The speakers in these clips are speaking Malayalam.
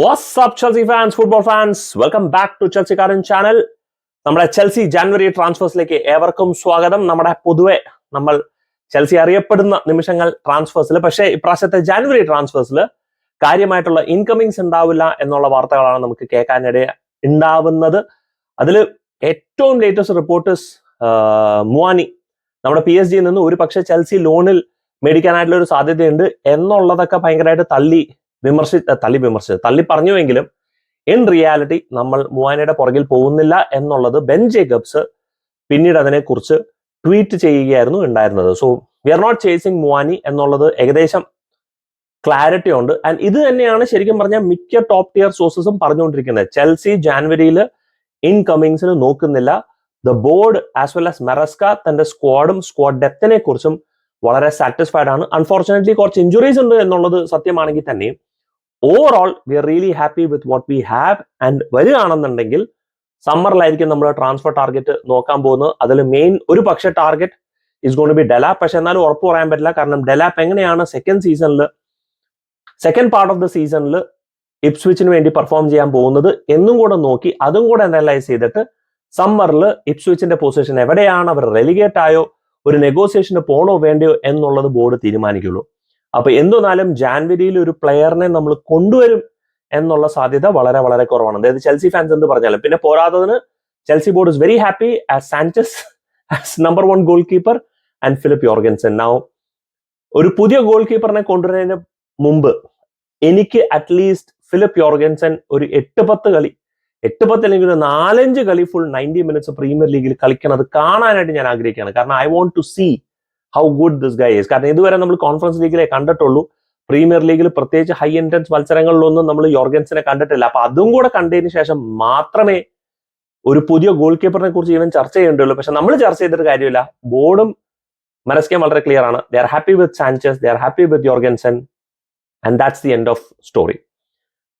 WhatsApp Chelsea fans football fans welcome back to ചെൽസിക്കാരൻ channel നമ്മുടെ ചെൽസി ജാനുവരി ട്രാൻസ്ഫേഴ്സിലേക്ക് ഏവർക്കും സ്വാഗതം. നമ്മുടെ പൊതുവെ നമ്മൾ ചെൽസി അറിയപ്പെടുന്ന നിമിഷങ്ങൾ ട്രാൻസ്ഫേഴ്സിൽ പക്ഷേ ഇപ്രാവശ്യത്തെ ജാനുവരി ട്രാൻസ്ഫേഴ്സിൽ കാര്യമായിട്ടുള്ള ഇൻകമിങ്സ് ഉണ്ടാവില്ല എന്നുള്ള വാർത്തകളാണ് നമുക്ക് കേൾക്കാനിട ഉണ്ടാവുന്നത്. അതിൽ ഏറ്റവും ലേറ്റസ്റ്റ് റിപ്പോർട്ടേഴ്സ് മുവാനി നമ്മുടെ പി എസ് ജിയിൽ നിന്ന് ഒരു പക്ഷേ ചെൽസി ലോണിൽ മേടിക്കാനായിട്ടുള്ള ഒരു സാധ്യതയുണ്ട്. എന്നുള്ളതൊക്കെ ഭയങ്കരമായിട്ട് തള്ളി വിമർശി തള്ളി വിമർശിച്ചത്. തള്ളി പറഞ്ഞുവെങ്കിലും ഇൻ റിയാലിറ്റി നമ്മൾ മുവാനയുടെ പുറകിൽ പോകുന്നില്ല എന്നുള്ളത് ബെൻ ജേക്കബ്സ് പിന്നീട് അതിനെക്കുറിച്ച് ട്വീറ്റ് ചെയ്യുകയായിരുന്നു ഉണ്ടായിരുന്നത്. So we are not chasing Muani എന്നുള്ളത് ഏകദേശം ക്ലാരിറ്റി ഉണ്ട്. ആൻഡ് ഇത് തന്നെയാണ് ശരിക്കും പറഞ്ഞാൽ മിക്ക ടോപ്പ് ടിയർ സോഴ്സസും പറഞ്ഞുകൊണ്ടിരിക്കുന്നത്. ചെൽസി ജാനുവരിയിൽ ഇൻകമിങ്സിന് നോക്കുന്നില്ല. The board as well as Maresca തന്റെ സ്ക്വാഡും സ്ക്വാഡ് ഡെപ്തിനെ കുറിച്ചും വളരെ സാറ്റിസ്ഫൈഡ് ആണ്. അൺഫോർച്ചുനേറ്റ്ലി കുറച്ച് ഇഞ്ചുറീസ് ഉണ്ട് എന്നുള്ളത് സത്യമാണെങ്കിൽ തന്നെയും. Overall we are really happy with what we have and വരികയാണെന്നുണ്ടെങ്കിൽ സമ്മറിലായിരിക്കും നമ്മൾ ട്രാൻസ്ഫർ ടാർഗറ്റ് നോക്കാൻ പോകുന്നത്. അതിൽ മെയിൻ ഒരു പക്ഷെ target is gonna be develop പക്ഷെ എന്നാലും ഉറപ്പ് പറയാൻ പറ്റില്ല. കാരണം ഡെലാപ്പ് എങ്ങനെയാണ് സെക്കൻഡ് സീസണിൽ സെക്കൻഡ് പാർട്ട് ഓഫ് ദ സീസണിൽ ഇപ്സ്വിച്ചിന് വേണ്ടി പെർഫോം ചെയ്യാൻ പോകുന്നത് എന്നും കൂടെ നോക്കി അതും കൂടെ അനലൈസ് ചെയ്തിട്ട് സമ്മറിൽ ഇപ്സ്വിച്ചിന്റെ പൊസിഷൻ എവിടെയാണ് അവർ റെലിഗേറ്റ് ആയോ ഒരു നെഗോസിയേഷന് പോണോ വേണ്ടയോ എന്നുള്ളത് ബോർഡ് തീരുമാനിക്കുള്ളൂ. അപ്പൊ എന്തുന്നാലും ജാൻവരിയിൽ ഒരു പ്ലെയറിനെ നമ്മൾ കൊണ്ടുവരും എന്നുള്ള സാധ്യത വളരെ വളരെ കുറവാണ്. അതായത് ചെൽസി ഫാൻസ് എന്ന് പറഞ്ഞാലും. പിന്നെ പോരാത്തതിന് Chelsea board is very happy as Sanchez as number one goalkeeper and Filip Jorgensen now ഒരു പുതിയ ഗോൾ കീപ്പറിനെ കൊണ്ടുവരുന്നതിന് മുമ്പ് എനിക്ക് അറ്റ്ലീസ്റ്റ് ഫിലിപ്പ് യോർഗൻസൺ ഒരു എട്ട് പത്ത് കളി എട്ട് പത്ത് അല്ലെങ്കിൽ ഒരു നാലഞ്ച് കളി ഫുൾ നയന്റി മിനിറ്റ്സ് പ്രീമിയർ ലീഗിൽ കളിക്കണത് കാണാനായിട്ട് ഞാൻ ആഗ്രഹിക്കുകയാണ്. കാരണം I want to see how good this guy is കാരണം ഇതുവരെ നമ്മൾ കോൺഫറൻസ് ലീഗിലെ കണ്ടിട്ടുള്ളൂ. പ്രീമിയർ ലീഗിൽ പ്രത്യേകിച്ച് ഹൈ ഇന്റൻസ് മത്സരങ്ങളിലൊന്നും നമ്മൾ യോർഗൻസിനെ കണ്ടിട്ടില്ല. അപ്പൊ അതും കൂടെ കണ്ടതിന് ശേഷം മാത്രമേ ഒരു പുതിയ ഗോൾ കീപ്പറിനെ കുറിച്ച് ഈവൻ ചർച്ച ചെയ്യേണ്ടുള്ളൂ പക്ഷെ നമ്മൾ ചർച്ച ചെയ്തിട്ട് കാര്യമില്ല. ബോർഡും മനസ്കേം വളരെ ക്ലിയർ ആണ്. They are happy with Sanchez they are happy with Jorgensen and that's the end of story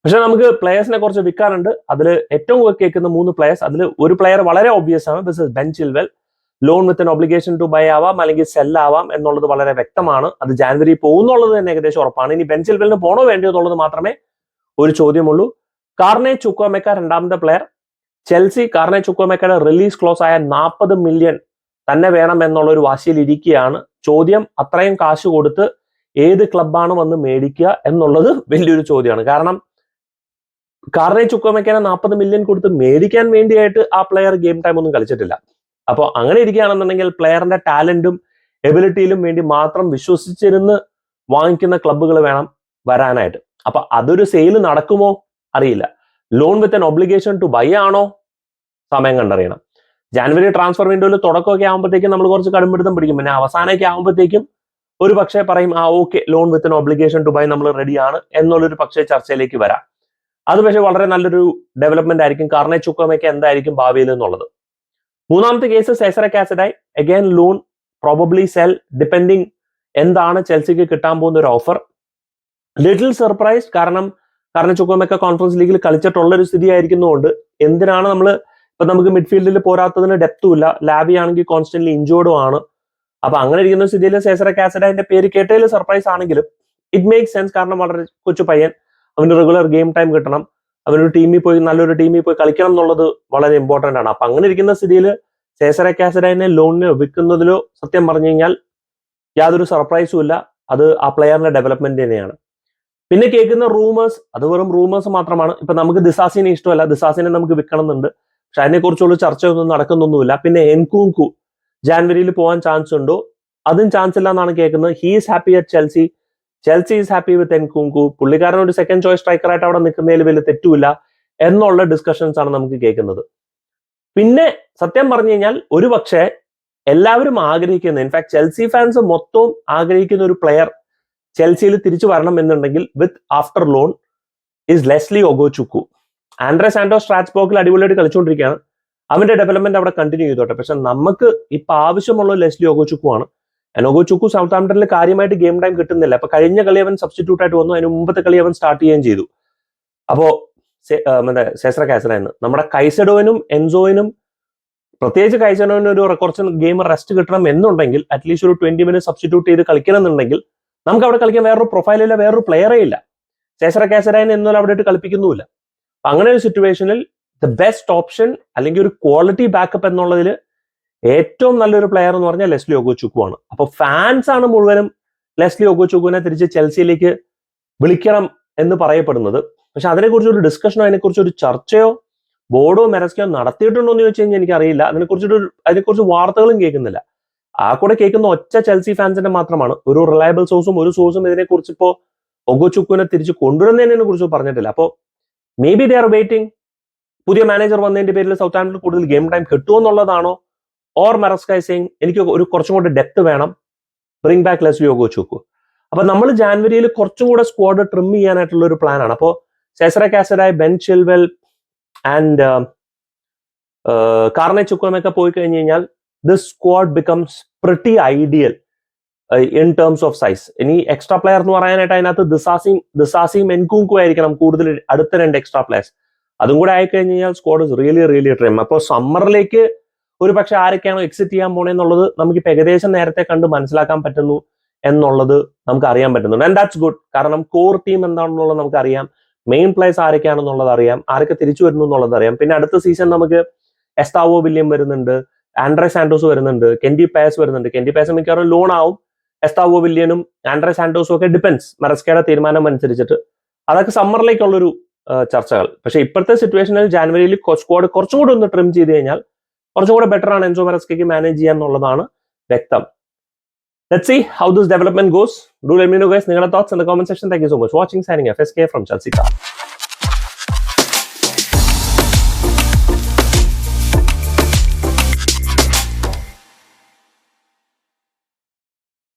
പക്ഷെ നമുക്ക് പ്ലേയേഴ്സിനെ കുറിച്ച് വിൽക്കാറുണ്ട് അതിൽ ഏറ്റവും കൂടുതൽ കേൾക്കുന്ന മൂന്ന് പ്ലേയേഴ്സ് അതിൽ ഒരു പ്ലെയർ വളരെ ഓബിയസ് ആണ്. This is Ben Chilwell loan with an obligation to buy ആവാം അല്ലെങ്കിൽ സെൽ ആവാം എന്നുള്ളത് വളരെ വ്യക്തമാണ്. അത് ജാനുവരി പോകുന്നുള്ളത് തന്നെ ഏകദേശം ഉറപ്പാണ്. ഇനി ബെഞ്ചിൽ വെല്ലിന് പോണോ വേണ്ടിയോ എന്നുള്ളത് മാത്രമേ ഒരു ചോദ്യമുള്ളൂ. കാർണെ ചുക്കോമെക്ക രണ്ടാമത്തെ പ്ലെയർ ചെൽസി കാർണെ ചുക്കോമെക്കയുടെ റിലീസ് ക്ലോസ് ആയ നാൽപ്പത് മില്യൺ തന്നെ വേണം എന്നുള്ള ഒരു വാശിയിൽ ഇരിക്കുകയാണ്. ചോദ്യം അത്രയും കാശ് കൊടുത്ത് ഏത് ക്ലബാണ് വന്ന് മേടിക്കുക എന്നുള്ളത് വലിയൊരു ചോദ്യമാണ്. കാരണം കാർണെ ചുക്കോമെക്കനെ നാൽപ്പത് മില്യൺ കൊടുത്ത് മേടിക്കാൻ വേണ്ടിയായിട്ട് ആ പ്ലെയർ ഗെയിം ടൈം ഒന്നും കളിച്ചിട്ടില്ല. അപ്പോൾ അങ്ങനെ ഇരിക്കുകയാണെന്നുണ്ടെങ്കിൽ പ്ലെയറിന്റെ ടാലന്റും എബിലിറ്റിയിലും വേണ്ടി മാത്രം വിശ്വസിച്ചിരുന്ന് വാങ്ങിക്കുന്ന ക്ലബ്ബുകൾ വേണം വരാനായിട്ട്. അപ്പൊ അതൊരു സെയിൽ നടക്കുമോ? അറിയില്ല. Loan with an obligation to buy ആണോ? സമയം കണ്ടറിയണം. ജാനുവരി ട്രാൻസ്ഫർ വിൻഡോയിൽ തുടക്കമൊക്കെ ആകുമ്പോഴത്തേക്കും നമ്മൾ കുറച്ച് കടുംപിടുത്തം പിടിക്കും. പിന്നെ അവസാനമൊക്കെ ആകുമ്പോഴത്തേക്കും ഒരു പക്ഷേ പറയും ആ okay loan with an obligation to buy നമ്മൾ റെഡിയാണ് എന്നുള്ളൊരു പക്ഷേ ചർച്ചയിലേക്ക് വരാം. അത് പക്ഷേ വളരെ നല്ലൊരു ഡെവലപ്മെന്റ് ആയിരിക്കും. കാരണം ചുക്കമൊക്കെ എന്തായിരിക്കും ഭാവിയിൽ എന്നുള്ളത്? മൂന്നാമത്തെ case Cesare Casadei again loan probably sell depending എന്താണ് ചെൽസിക്ക് കിട്ടാൻ പോകുന്ന ഒരു ഓഫർ ലിറ്റിൽ സർപ്രൈസ് കാരണം കാരണം ചുക്കോമൊക്കെ കോൺഫറൻസ് ലീഗിൽ കളിച്ചിട്ടുള്ള ഒരു സ്ഥിതി ആയിരിക്കുന്നതുകൊണ്ട് എന്തിനാണ് നമ്മൾ ഇപ്പൊ നമുക്ക് മിഡ്ഫീൽഡിൽ പോരാത്തതിന് ഡെപ്തും ഇല്ല. ലാബി ആണെങ്കിൽ കോൺസ്റ്റന്റ്ലി ഇഞ്ചോർഡും ആണ്. അപ്പൊ അങ്ങനെ ഇരിക്കുന്ന സ്ഥിതിയിൽ സേസറക് ആസിഡായിന്റെ പേര് കേട്ടതിൽ സർപ്രൈസ് ആണെങ്കിലും ഇറ്റ് മേക്ക് സെൻസ് കാരണം വളരെ കൊച്ചു പയ്യൻ. അവന് റെഗുലർ ഗെയിം ടൈം കിട്ടണം. അവനൊരു ടീമിൽ പോയി നല്ലൊരു ടീമിൽ പോയി കളിക്കണം എന്നുള്ളത് വളരെ ഇമ്പോർട്ടന്റ് ആണ്. അപ്പം അങ്ങനെ ഇരിക്കുന്ന സ്ഥിതിയിൽ ചേസര കാസഡൈനെ ലോണിന് വിൽക്കുന്നതിലോ സത്യം പറഞ്ഞു കഴിഞ്ഞാൽ യാതൊരു സർപ്രൈസും ഇല്ല. അത് ആ പ്ലെയറിന്റെ ഡെവലപ്മെന്റ് തന്നെയാണ്. പിന്നെ കേൾക്കുന്ന റൂമേഴ്സ് അത് വെറും റൂമേഴ്സ് മാത്രമാണ്. ഇപ്പൊ നമുക്ക് ദിസാസിനെ ഇഷ്ടമല്ല. ദിസാസിനെ നമുക്ക് വിൽക്കണം എന്നുണ്ട്. പക്ഷെ അതിനെക്കുറിച്ചുള്ള ചർച്ചയൊന്നും നടക്കുന്നൊന്നുമില്ല. പിന്നെ എൻകൂങ്കു ജാൻവരിയിൽ പോകാൻ ചാൻസ് ഉണ്ടോ? അതും ചാൻസ് ഇല്ല എന്നാണ് കേൾക്കുന്നത്. He's happy at Chelsea Chelsea is happy with Nkunku പുള്ളിക്കാരൻ ഒരു സെക്കൻഡ് ചോയ്സ് സ്ട്രൈക്കറായിട്ട് അവിടെ നിൽക്കുന്നതിൽ വലിയ തെറ്റുമില്ല എന്നുള്ള ഡിസ്കഷൻസ് ആണ് നമുക്ക് കേൾക്കുന്നത്. പിന്നെ സത്യം പറഞ്ഞു കഴിഞ്ഞാൽ ഒരു പക്ഷേ എല്ലാവരും ആഗ്രഹിക്കുന്ന ഇൻഫാക്ട് ചെൽസി ഫാൻസ് മൊത്തവും ആഗ്രഹിക്കുന്ന ഒരു പ്ലെയർ ചെൽസിയിൽ തിരിച്ചു വരണം എന്നുണ്ടെങ്കിൽ with after loan is Lesley Ugochukwu Andrey Santos സ്ട്രാറ്റ്സ്ബോക്കിൽ അടിപൊളിയായിട്ട് കളിച്ചുകൊണ്ടിരിക്കുകയാണ്. അവന്റെ ഡെവലപ്മെന്റ് അവിടെ കണ്ടിന്യൂ ചെയ്തോട്ടെ. പക്ഷെ നമുക്ക് ഇപ്പൊ ആവശ്യമുള്ള ലെസ്ലി ഒഗോചുക്കു എനോഗോ ചുക്കു സൗത്ത് ആംപ്ടണിൽ കാര്യമായിട്ട് ഗെയിം ടൈം കിട്ടുന്നില്ല. അപ്പൊ കഴിഞ്ഞ കളി അവൻ സബ്സ്റ്റിറ്റ്യൂട്ട് ആയിട്ട് വന്നു. അതിന് മുമ്പത്തെ കളി അവൻ സ്റ്റാർട്ട് ചെയ്യുകയും ചെയ്തു. അപ്പോ മറ്റേ സേസറ കാസറന്ന് നമ്മുടെ കൈസഡോവിനും എൻസോയിനും പ്രത്യേകിച്ച് കൈസഡോവിന് ഒരു കുറച്ച് ഗെയിം റെസ്റ്റ് കിട്ടണം എന്നുണ്ടെങ്കിൽ അറ്റ്ലീസ്റ്റ് ഒരു ട്വന്റി മിനിറ്റ് സബ്സ്റ്റിറ്റ്യൂട്ട് ചെയ്ത് കളിക്കണം എന്നുണ്ടെങ്കിൽ നമുക്ക് അവിടെ കളിക്കാൻ വേറൊരു പ്രൊഫൈലില്ല വേറൊരു പ്ലെയറേ ഇല്ല. ചേസറ കാസറായനെ എന്നാലും അവിടെ ഇട്ട് കളിപ്പിക്കുന്നുമില്ല. അങ്ങനെ ഒരു സിറ്റുവേഷനിൽ ദ ബെസ്റ്റ് ഓപ്ഷൻ അല്ലെങ്കിൽ ഒരു ക്വാളിറ്റി ബാക്കപ്പ് എന്നുള്ളതിൽ ഏറ്റവും നല്ലൊരു പ്ലെയർ എന്ന് പറഞ്ഞാൽ ലെസ്ലി ഒഗോചുക്കുവാണ്. അപ്പൊ ഫാൻസ് ആണ് മുഴുവനും ലെസ്ലി ഒഗോചുക്കുവിനെ തിരിച്ച് ചെൽസിയിലേക്ക് വിളിക്കണം എന്ന് പറയപ്പെടുന്നത്. പക്ഷെ അതിനെക്കുറിച്ച് ഒരു ഡിസ്കഷനോ അതിനെക്കുറിച്ച് ഒരു ചർച്ചയോ ബോർഡോ മെറസ്കയോ നടത്തിയിട്ടുണ്ടോ എന്ന് ചോദിച്ചു കഴിഞ്ഞാൽ എനിക്കറിയില്ല. അതിനെക്കുറിച്ചൊരു അതിനെക്കുറിച്ച് വാർത്തകളും കേൾക്കുന്നില്ല. ആ കൂടെ കേൾക്കുന്ന ഒറ്റ ചെൽസി ഫാൻസിന്റെ മാത്രമാണ്. ഒരു റിലയബിൾ സോഴ്സും ഒരു സോഴ്സും ഇതിനെക്കുറിച്ച് ഇപ്പോ ഒഗോചുക്കുവിനെ തിരിച്ച് കൊണ്ടുവരുന്നതിനെ കുറിച്ച് പറഞ്ഞിട്ടില്ല. അപ്പോൾ maybe they are waiting പുതിയ മാനേജർ വന്നതിന്റെ പേരിൽ സൗത്ത് ആംപ്ടൺ കൂടുതൽ ഗെയിം ടൈം കിട്ടുമെന്നുള്ളതാണോ ഓർ മെറസ്കൈ സിംഗ് എനിക്ക് ഒരു കുറച്ചും കൂടെ ഡെപ്ത് വേണം. ബ്രിങ് ബാക്ക് ലെസ് യോഗോ ചോക്കു അപ്പൊ നമ്മൾ ജാനുവരിയിൽ കുറച്ചും കൂടെ സ്ക്വാഡ് ട്രിം ചെയ്യാനായിട്ടുള്ള ഒരു പ്ലാൻ ആണ്. അപ്പോൾ Cesare Casadei Ben Chilwell and Carney ചുക്കുമൊക്കെ പോയി കഴിഞ്ഞ് കഴിഞ്ഞാൽ this squad becomes pretty ideal in terms of size ഇനി എക്സ്ട്രാ പ്ലെയർ എന്ന് പറയാനായിട്ട് അതിനകത്ത് ദിസാസിം ദിസാസിം എൻകുങ്കു ആയിരിക്കണം കൂടുതൽ അടുത്ത രണ്ട് എക്സ്ട്രാ പ്ലെയേഴ്സ് അതും കൂടെ ആയിക്കഴിഞ്ഞ് കഴിഞ്ഞാൽ സ്ക്വാഡ് റിയലി റിയലി ട്രിം അപ്പോൾ സമ്മറിലേക്ക് ഒരു പക്ഷെ ആരൊക്കെയാണോ എക്സിറ്റ് ചെയ്യാൻ പോണെന്നുള്ളത് നമുക്ക് ഇപ്പൊ ഏകദേശം നേരത്തെ കണ്ട് മനസ്സിലാക്കാൻ പറ്റുന്നു എന്നുള്ളത് നമുക്ക് അറിയാൻ പറ്റുന്നുണ്ട്. ആൻഡ് ദാറ്റ്സ് ഗുഡ് കാരണം കോർ ടീം എന്താണെന്നുള്ളത് നമുക്ക് അറിയാം. മെയിൻ പ്ലേസ് ആരൊക്കെയാണെന്നുള്ളത് അറിയാം. ആരൊക്കെ തിരിച്ചു വരുന്നു എന്നുള്ളത് അറിയാം. പിന്നെ അടുത്ത സീസൺ നമുക്ക് എസ്താവോ വില്യം വരുന്നുണ്ട്. ആൻഡ്രെ സാൻഡോസ് വരുന്നുണ്ട്. കെൻഡി പാസ് വരുന്നുണ്ട്. കെൻഡി പാസ് മിക്കവാറും ലോൺ ആവും. എസ്താവോ വില്യനും ആൻഡ്രെ സാൻഡോസും ഒക്കെ ഡിപെൻസ് മെറസ്കയുടെ തീരുമാനം അനുസരിച്ചിട്ട്. അതൊക്കെ സമ്മറിലേക്കുള്ളൊരു ചർച്ചകൾ. പക്ഷെ ഇപ്പോഴത്തെ സിറ്റുവേഷനിൽ ജാനുവരിയിൽ സ്ക്വാഡ് കുറച്ചും കൂടി ഒന്ന് ട്രിം ചെയ്ത് കഴിഞ്ഞാൽ കുറച്ചും കൂടെ ബെറ്റർ ആണ് എൻസോ മെറസ്കയ്ക്ക് മാനേജ് ചെയ്യുക എന്നുള്ളതാണ് വ്യക്തം. Let see how this development goes do let me know guys നിങ്ങളുടെ thoughts in the comment section thank you so much watching signing F S K from ചൽസിക്ക